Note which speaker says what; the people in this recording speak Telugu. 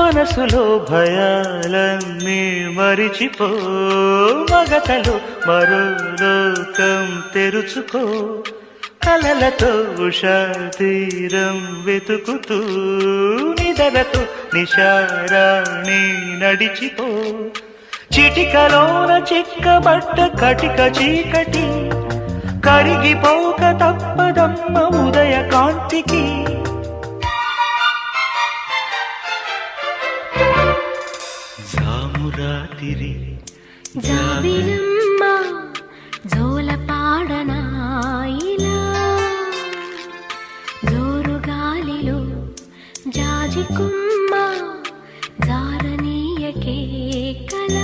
Speaker 1: మనసులో భయాలన్నీ మరిచిపో మగతలో మరో లోకం తెరుచుకో. కలలతో ఉషాతీరం వెతుకుతూ నిదలతో నిషారాణి నడిచిపో. చిటికలోన చిక్కబట్ట కటిక చీకటి కరిగిపోక తప్పదమ్మ ఉదయ కాంతికి. సామురాతిరి
Speaker 2: జాబిలమ్మ జోలపాడనాయిలా జోరు గాలిలో జాజికుమ్మ జారనీయకే కల